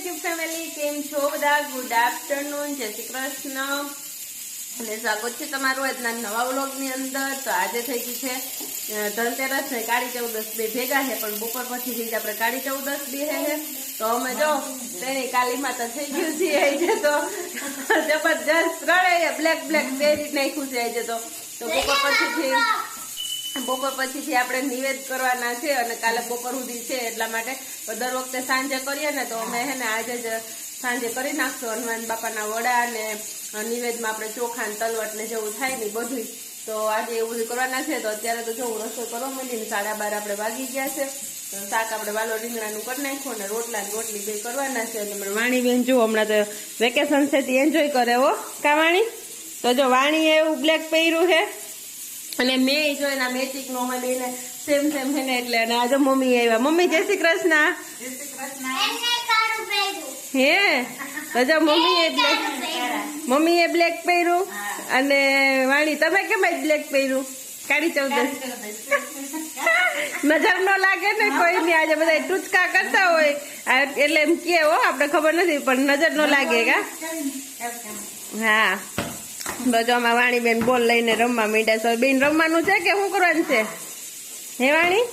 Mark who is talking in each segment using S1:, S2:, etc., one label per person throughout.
S1: YouTube family કેમ છો બધા? ગુડ આફ્ટરનૂન જય શ્રી કૃષ્ણ. અને સ્વાગત છે તમારું આજના નવા વ્લોગની અંદર. તો આજે થઈ ગયું છે ધનતેરસ ને કાળી ચૌદસ બે ભેગા છે પણ બપોર પછી થઈ આપણે કાળી ચૌદસ બી હે તો અમે જો તેની કાલી માતા થઈ ગયું છે આજે તો. જબરજસ્ત રડે બ્લેક બ્લેક પહેરી નાખ્યું છે આજે તો. તો બપોર પછીથી બપોર પછીથી આપણે નિવેદ કરવાના છે અને કાલે બપોર સુધી છે એટલા માટે દર વખતે સાંજે કરીએ ને તો અમે હે ને આજે જ સાંજે કરી નાખશું હનુમાન બાપાના વડા અને નિવેદમાં આપણે ચોખા ને તલવટ ને જેવું થાય ને બધું તો આજે એવું બધું કરવાના છે તો અત્યારે તો જો હું રસોઈ કરવા મળીને સાડા બાર આપણે વાગી ગયા છે. શાક આપણે વાલો રીંગણાનું કરી નાખ્યું અને રોટલા રોટલી બે કરવાના છે. અને વાણી બેન જો હમણાં તો વેકેશન છે, તે એન્જોય કરે હો. કા વાણી? તો જો વાણીએ એવું બ્લેક પહેર્યું છે. અને મેં જો એના મેચિક નો અમે બેને સેમ સેમ છે ને એટલે અને આજે મમ્મી આવ્યા. મમ્મી જય શ્રી કૃષ્ણ.
S2: એને કાળું પહેર્યું.
S1: હે? તો જો મમ્મી એ બ્લેક મમ્મી એ બ્લેક પહેર્યું અને વાણી તમે કેમ બ્લેક પહેર્યું? કાળી ચૌદસ. નજર ન લાગે ને કોઈ ની આજે બધા ટૂચકા કરતા હોય. એટલે એમ કે હો આપણે ખબર નથી પણ નજર ન લાગે કા? હા. તો જો આમાં વાણીબેન બોલ લઈને રમવા માંડ્યા છો. બેન રમવાનું છે કે શું કરવાનું છે? હે વાણી?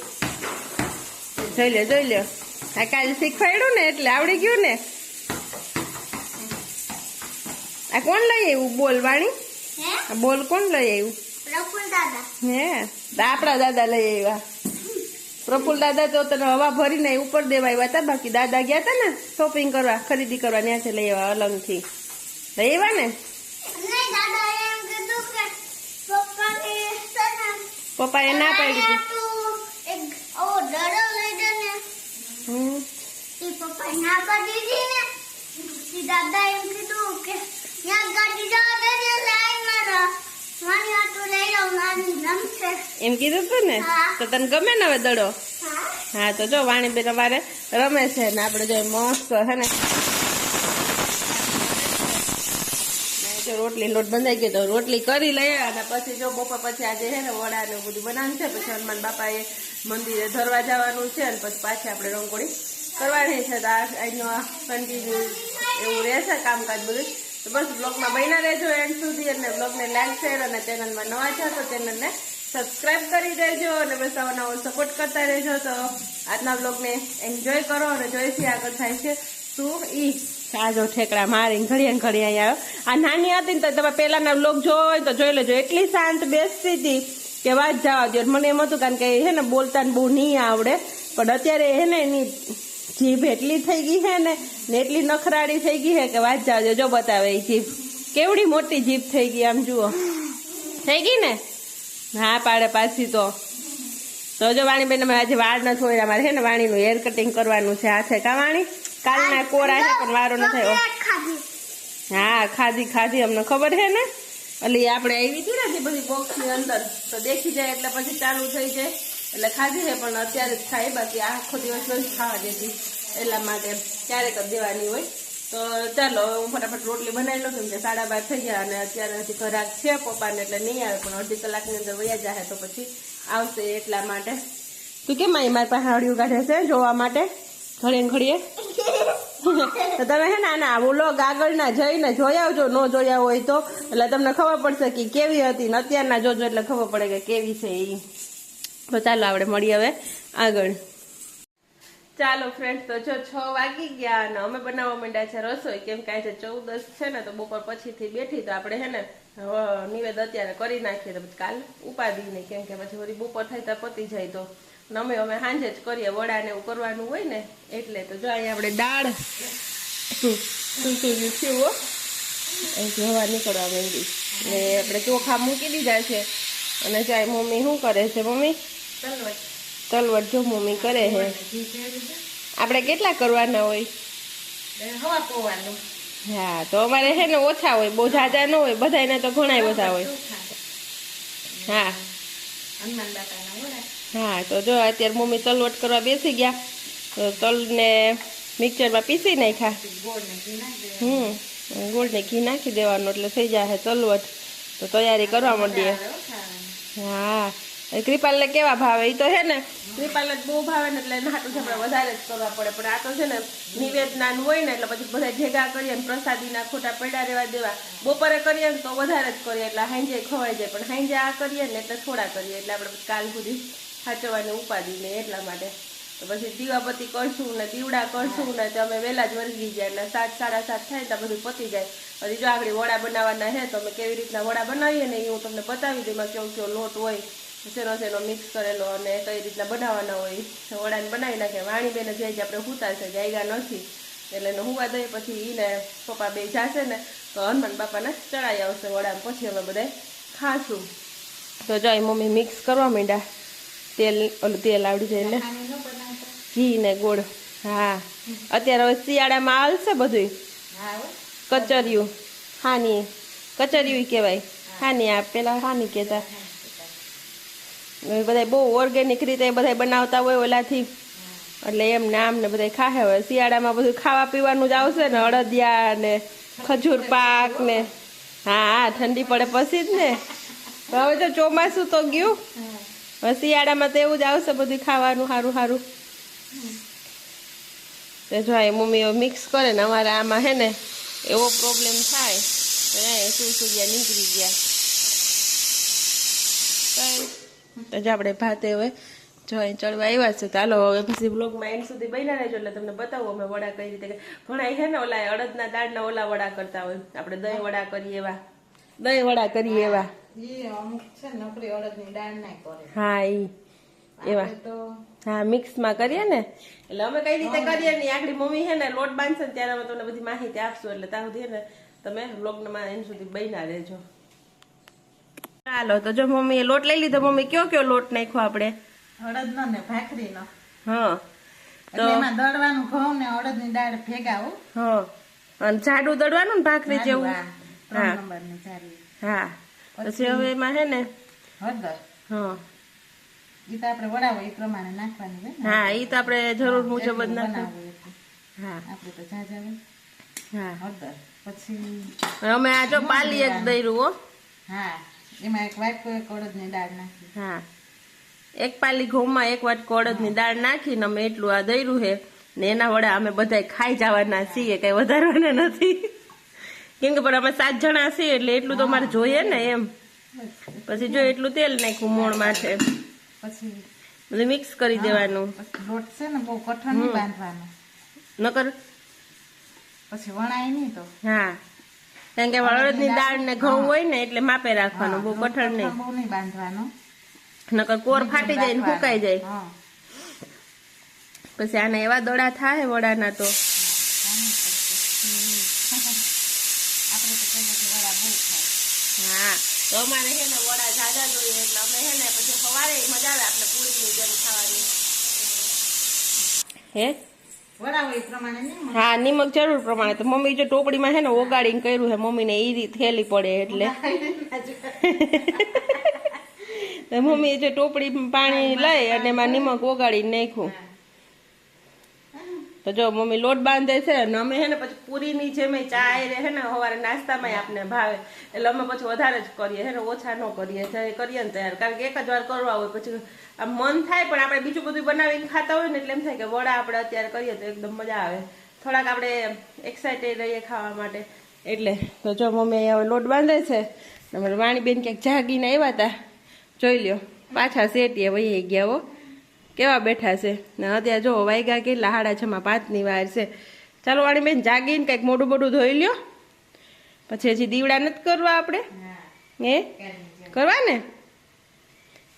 S1: જોઈ લ્યો જોઈ લ્યો. આ કાલે શીખવાડ્યું ને એટલે આવડી ગયું ને? આ કોણ લઈ આવ્યું? બોલ વાણી. બોલ કોણ લઈ આવ્યું. હે? આપણા દાદા લઈ આવ્યા. પ્રફુલ દાદા તો તને હવા ભરીને ઉપર દેવા આવ્યા હતા. બાકી દાદા ગયા હતા ને શોપિંગ કરવા ખરીદી કરવા ત્યાં છે લઈ આવ્યા અલંગથી. લઈ આવ્યા ને? પપ્પાએ ના પાડી
S2: દીધી. એમ કીધું કે ગાડી.
S1: એમ તું ને? તો તને ગમે ને હવે દડો?
S2: હા?
S1: તો જો વાણીબેન અમારે રમે છે ને આપણે જો મસ્ત હે ને. જો રોટલી લોટ બંધાઈ ગયો તો રોટલી કરી લઈએ અને પછી જો બપોર પછી આજે છે ને વડા ને બધું બનાવવાનું છે, પછી હનુમાન બાપાએ મંદિરે ધરવા જવાનું છે અને પછી પાછી આપણે રંગોળી કરવાની છે. તો આ કન્ટિન્યુ એવું રહેશે કામકાજ બધું. તો બસ બ્લોગમાં બન્યા રહેજો એન્ડ સુધી અને બ્લોગને લાઈક, શેર અને ચેનલમાં નવા છો તો ચેનલને સબસ્ક્રાઈબ કરી દેજો અને બસ આવો નવો સપોર્ટ કરતા રહેજો. તો આજના બ્લોગને એન્જોય કરો અને જોઈશી આગળ થાય છે. શું ઈ? સાજો ઠેકડા મારીને ઘડીએ ને ઘડીએ અહીંયા આ નાની હતી ને તો તમે પહેલાના જોવો હોય તો જોઈ લેજો. એટલી શાંત બેસતી હતી કે વાત જવા દો મને એમ હતું કારણ કે હે ને બોલતા બહુ નહીં આવડે. પણ અત્યારે હે ને એની જીભ એટલી થઈ ગઈ છે ને ને એટલી નખરાળી થઈ ગઈ છે કે વાત જવા જો બતાવે એ જીભ. કેવડી મોટી જીભ થઈ ગઈ આમ જુઓ. થઈ ગઈ ને? હા, પાડે પાછી તો. તો જો વાણીબેન, અમે આજે વાળ ન હોય અમારે છે ને વાણીનું હેર કટિંગ કરવાનું છે આ છે કા વાણી? કાલના કોરા છે પણ વારો ન થયો. હા ખાધી ખાધી અમને ખબર છે ને? એટલે આપણે આવી હતી ને બધી બોક્સની અંદર તો દેખી જાય એટલે પછી ચાલુ થઈ જાય. એટલે ખાધી છે પણ અત્યારે જ ખાય બાકી આખો દિવસ નથી ખાવા દેતી એટલા માટે ક્યારેક જ દેવાની હોય. તો ચાલો હું ફટાફટ રોટલી બનાવી લઉં કેમ કે સાડા બાર થઈ ગયા અને અત્યારે હજી ઘરાક છે પપ્પાને એટલે નહીં આવે પણ અડધી કલાકની અંદર વયા જાય તો પછી આવશે એટલા માટે. તું કેમ અહીં મારી પાસે હાડિયું કાઢે છે જોવા માટે? ઘડીએ? ઘડીએ તમે હે ને આના વ્લોગ આગળના જઈને જોઈ આવજો, ન જોયા હોય તો. એટલે તમને ખબર પડશે કે કેવી હતી ને અત્યારના જોજો એટલે ખબર પડે કે કેવી છે એ તો ચાલો આપણે મળીએ હવે આગળ. ચાલો ફ્રેન્ડ્સ તો જો છ વાગી ગયા અને અમે બનાવવા માંડ્યા છે રસોઈ. કેમ કે આજે ચૌદસ છે ને, તો બપોર પછીથી બેઠી તો આપણે હે ને નિવેદ અત્યારે કરી નાખીએ. તો કાલ ઉપાદી નહીં કેમ કે પછી વળી બપોર થાય તો પતી જાય તો. અમે અમે સાંજે જ કરીએ વડા ને એવું કરવાનું હોય ને એટલે તો જો અહીંયા આપણે દાળ શું થયું હો? હવા નીકળવા માંડી. ને આપણે ચોખા મૂકી દીધા છે. અને જાય મમ્મી શું કરે છે મમ્મી? તલવટ. જો મમ્મી કરે છે. આપણે કેટલા કરવાના હોય? હા તો અમારે છે ને ઓછા હોય બહુ જાજા ન હોય બધાને તો ઘણા બધા હોય. હા. હા તો જો અત્યારે મમ્મી તલવટ કરવા બેસી ગયા તો તલને મિક્સરમાં પીસી નાખ્યા. હમ ગોળ ને ઘી નાખી દેવાનું એટલે થઈ જાય તલવટ. તો તૈયારી કરવા માંડીએ. હા કૃપાલને કેવા ભાવે? એ તો છે ને? કૃપાલને જ બહુ ભાવે ને એટલે નાટું આપણે વધારે જ કરવા પડે. પણ આ તો છે ને નિવેદનાન હોય ને એટલે પછી બધા ભેગા કરીએ ને પ્રસાદીના ખોટા પડ્યા રહેવા દેવા. બપોરે કરીએ ને તો વધારે જ કરીએ એટલે હાંજે ખવાઈ જાય. પણ હાંજે આ કરીએ ને એટલે થોડા કરીએ એટલે આપણે કાલ સુધી સાચવવાની ઉપાધી ને એટલા માટે. તો પછી દીવાપતિ કરશું ને દીવડા કરશું ને તો અમે વહેલા જ વરગી જાય એટલે સાત, સાડા સાત થાય તો બધું પતી જાય. પછી જો આગળ વડા બનાવવાના છે તો અમે કેવી રીતના વડા બનાવીએ ને એ હું તમને બતાવી દઉં એમાં કેવો કેવો લોટ હોય, શેનો શેનો મિક્સ કરેલો અને કઈ રીતના બનાવવાના હોય. વડાને બનાવી નાખે. વાણીબેને જે છે આપણે હુતા છે જાયગા નથી. એટલે એને હુવા દઈએ, પછી એને પપ્પા બે જાશે ને તો હનુમાન બાપાને ચડાઈ આવશે વડાને પછી અમે બધા ખાશું. તો જાય મમ્મી મિક્સ કરવા માંડ્યા. તેલ, ઓલું તેલ આવડી જાય
S3: ન
S1: ઘી ને ગોળ. હા. અત્યારે હવે શિયાળામાં આવશે બધું કચરિયું. હાની. કચરિયું કહેવાય. હાની આ પેલા હાની કહેતા. બધા બહુ ઓર્ગેનિક રીતે બધા બનાવતા હોય ઓલાથી. એટલે એમ નામ ને બધા ખાહે. હોય શિયાળામાં બધું ખાવા પીવાનું જ આવશે ને, અડદિયા ને, ખજૂર પાક ને. હા હા, ઠંડી પડે પછી જ ને. હવે તો ચોમાસું તો ગયું. શિયાળામાં તો એવું જ આવશે બધું ખાવાનું સારું સારું તો જો એ મમ્મી મિક્સ કરે ને અમારે આમાં હે ને એવો પ્રોબ્લેમ થાય. તો એ ગયા નીકળી ગયા. તો જો આપણે ભાતે હવે જો અહીં ચડવા આવ્યા છે. તો હાલો હવે પછી બ્લોગમાં એન્ડ સુધી બન્યા રહેજો એટલે તમને બતાવું અમે વડા કઈ રીતે. ઘણા છે ને ઓલા અડદના દાળના ઓલા વડા કરતા હોય. આપણે દહીં વડા કરીએ એવા. દહીં વડા કરીએ એવા.
S3: ઈ અમુક છે ને નકરી અડદની દાળ ના કરે.
S1: હા ઈ એવા. હા મિક્સમાં કરીએ ને. એટલે અમે કઈ રીતે કરીએ ને મમ્મી છે ને લોટ બાંધશે ને ત્યારે અમે તમને બધી માહિતી આપશું. એટલે ત્યાં સુધી ને તમે બ્લોગમાં એમ સુધી બન્યા રહેજો. ચાલો તો જો મમ્મીએ લોટ લઈ લીધો. મમ્મી કયો કયો લોટ નાખ્યો આપણે?
S3: અડદનો ને ભાખરીનો.
S1: હા
S3: તો એમાં દળવાનું ઘઉં ને અડદની દાળ ભેગા હો.
S1: હા અને જાડું દળવાનું ને ભાખરી જેવું?
S3: હા, ત્રણ નંબરની સારી
S1: હા. પછી હવે એમાં હે ને?
S3: હળદર?
S1: હા.
S3: ઈ તો આપણે વડાવો એ પ્રમાણે નાખવાની હોય
S1: હા એ તો આપણે જરૂર મુજબ જ નાખવું હા.
S3: આપણે તો ઝાઝા
S1: હા.
S3: હળદર. પછી
S1: અમે આ જો પાલી એક દઈરું હો.
S3: હા એમાં એક વાટકો એક અડદની દાળ નાખી.
S1: હા. એક પાલી ઘઉંમાં એક વાટકો અડદની દાળ નાખીને અમે એટલું આ દઈરું છે ને એના વડા અમે બધા ખાઈ જવાના છીએ કઈ વધારવાના નથી. કેમ કે પણ અમે સાત જણા છીએ એટલે એટલું તો મારે જોઈએ ને એમ. પછી જો એટલું તેલ નાખ્યું મોણ માટે
S3: પછી
S1: બધું મિક્સ કરી દેવાનું.
S3: લોટ છે ને બહુ કઠણ નહીં બાંધવાનો.
S1: નકર
S3: પછી વણાય નહીં તો.
S1: હા. કારણ કે અડદની દાળ ને ઘઉં હોય ને એટલે માપે રાખવાનું બહુ કઠણ નહીં.
S3: બહુ નહીં બાંધવાનો.
S1: નકર કોર ફાટી જાય ને ફૂકાઈ જાય. પછી આના એવા દોડા થાય વડાના તો
S3: આપણે તો પહેલેથી વડા બહુ ખાય
S1: હા. તો અમારે છે ને વડા જાજા જોઈએ એટલે અમે છે ને પછી સવારે મજા આવે આપણે પૂરીની જેમ ખાવાની. હે. હા નિમક જરૂર પ્રમાણે. તો મમ્મી જો ટોપડીમાં છે ને ઓગાડીને કર્યું છે મમ્મીને એ રીત થેલી પડે એટલે. મમ્મી મમ્મીએ જે ટોપડી પાણી લઈ અને એમાં નિમક ઓગાડીને નાખ્યું. તો જો મમ્મી લોટ બાંધે છે અને અમે હે ને પછી પૂરીની જેમ ચા એ રહે ને સવારે નાસ્તામાં આપને ભાવે. એટલે અમે પછી વધારે જ કરીએ હે ને, ઓછા ન કરીએ કરીએ ને તૈયાર. કારણ કે એક જ વાર કરવા હોય પછી આમ મન થાય, પણ આપણે બીજું બધું બનાવીને ખાતા હોય ને એટલે એમ થાય કે વડા આપણે અત્યારે કરીએ તો એકદમ મજા આવે. થોડાક આપણે એક્સાઇટેડ રહીએ ખાવા માટે. એટલે તો જો મમ્મી હવે લોટ બાંધે છે. અમારે વાણીબેન ક્યાંક જાગીને આવ્યા હતા જોઈ લ્યો, પાછા શેટીએ વહી ગયા હો. કેવા બેઠા છે? ને અત્યારે જો વાયગા કેટલા છે છમાં પાંચની વાર છે. ચાલો વાણી બેન જાગીને કંઈક મોઢું મોઢું ધોઈ લ્યો. પછી હજી દીવડા નથી કરવા આપણે?
S3: એ
S1: હે? કરવા ને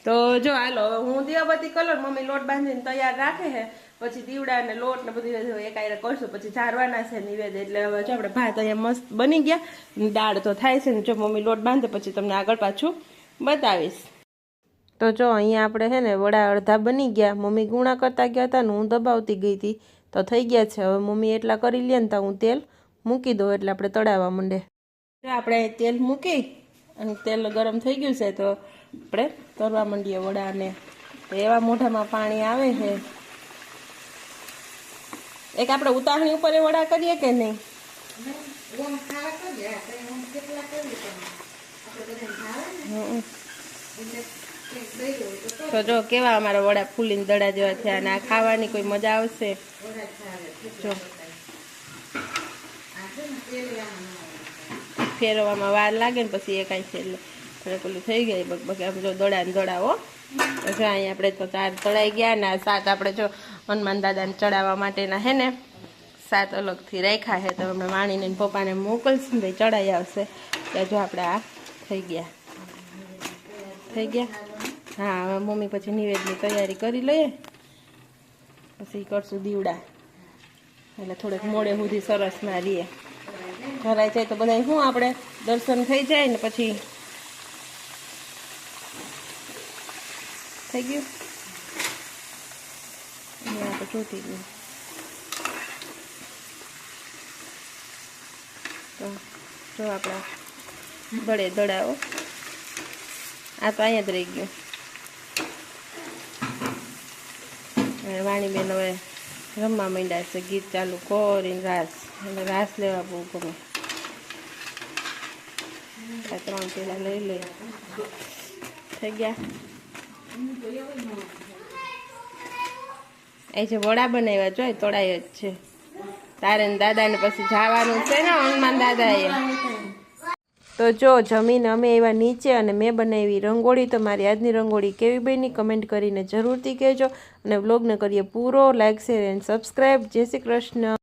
S1: તો જો હાલો હવે હું દીવાબત્તી કલર મમ્મી લોટ બાંધીને તૈયાર રાખે છે. પછી દીવડા ને લોટ ને બધું એક આયરે કરશું. પછી ઝારવાના છે નિવેદ એટલે હવે જો આપણે ભાત અહીંયા મસ્ત બની ગયા. દાળ તો થાય છે ને જો મમ્મી લોટ બાંધે પછી તમને આગળ પાછું બતાવીશ. તો જો અહીંયા આપણે છે ને વડા અડધા બની ગયા મમ્મી ગુણા કરતા ગયા હતા ને હું દબાવતી ગઈ હતી તો થઈ ગયા છે. હવે મમ્મી એટલા કરી લે ને તો હું તેલ મૂકી દઉં એટલે આપણે તળાવવા માંડે. આપણે તેલ મૂકી અને તેલ ગરમ થઈ ગયું છે તો આપણે તરવા માંડીએ વડાને. તો એવા મોઢામાં પાણી આવે છે. એક આપણે ઉતાવળી ઉપર એ વડા કરીએ કે નહીં?
S3: આપણે
S1: તો જો કેવા અમારા વડા ફૂલીને દડા જેવા થયા અને આ ખાવાની કોઈ મજા આવશે? જો. ફેરવામાં વાર લાગે ને પછી એ કાંઈ છે એટલે પેલું થઈ ગઈ બગ આમ જો દડા ને દડાવો જો અહીંયા આપણે તો ચાર તળાઈ ગયા ને આ સાત આપણે જો હનુમાન દાદાને ચડાવવા માટેના હે ને, સાત અલગથી રાખ્યા છે તો અમે વાણીને પપ્પાને મોકલશું ને ચડાઈ આવશે. તો જો આપણે આ થઈ ગયા. થઈ ગયા? હા, હવે મમ્મી પછી નિવેદની તૈયારી કરી લઈએ. પછી કરશું દીવડા. એટલે થોડેક મોડે સુધી સરસમાં રહીએ. ભરાય જાય તો બધા શું આપણે દર્શન થઈ જાય ને પછી થઈ ગયું? અહીંયા તો ગયું. તો જો આપણા દડે દડાવો આ તો અહીંયા જ રહી ગયું. હવે વાણીબેન હવે રમવા માંડ્યા છે, ગીત ચાલુ કરીને રાસ એટલે રાસ લેવા બહુ ગમે. ત્રણ પેલા લઈ લઈ થઈ ગયા? એ જે વડા બનાવ્યા જોઈ તોડાય જ છે. તારે ને દાદાને પછી જવાનું છે ને હનુમાન દાદાએ. તો જો જમીન અમે એવા નીચે અને મેં બનાવી રંગોળી, તો મારી આજની રંગોળી કેવી બની, કમેન્ટ કરીને જરૂરથી કહેજો. અને વ્લોગને કરીએ પૂરો લાઈક શેર એન્ડ સબસ્ક્રાઈબ જય શ્રી કૃષ્ણ.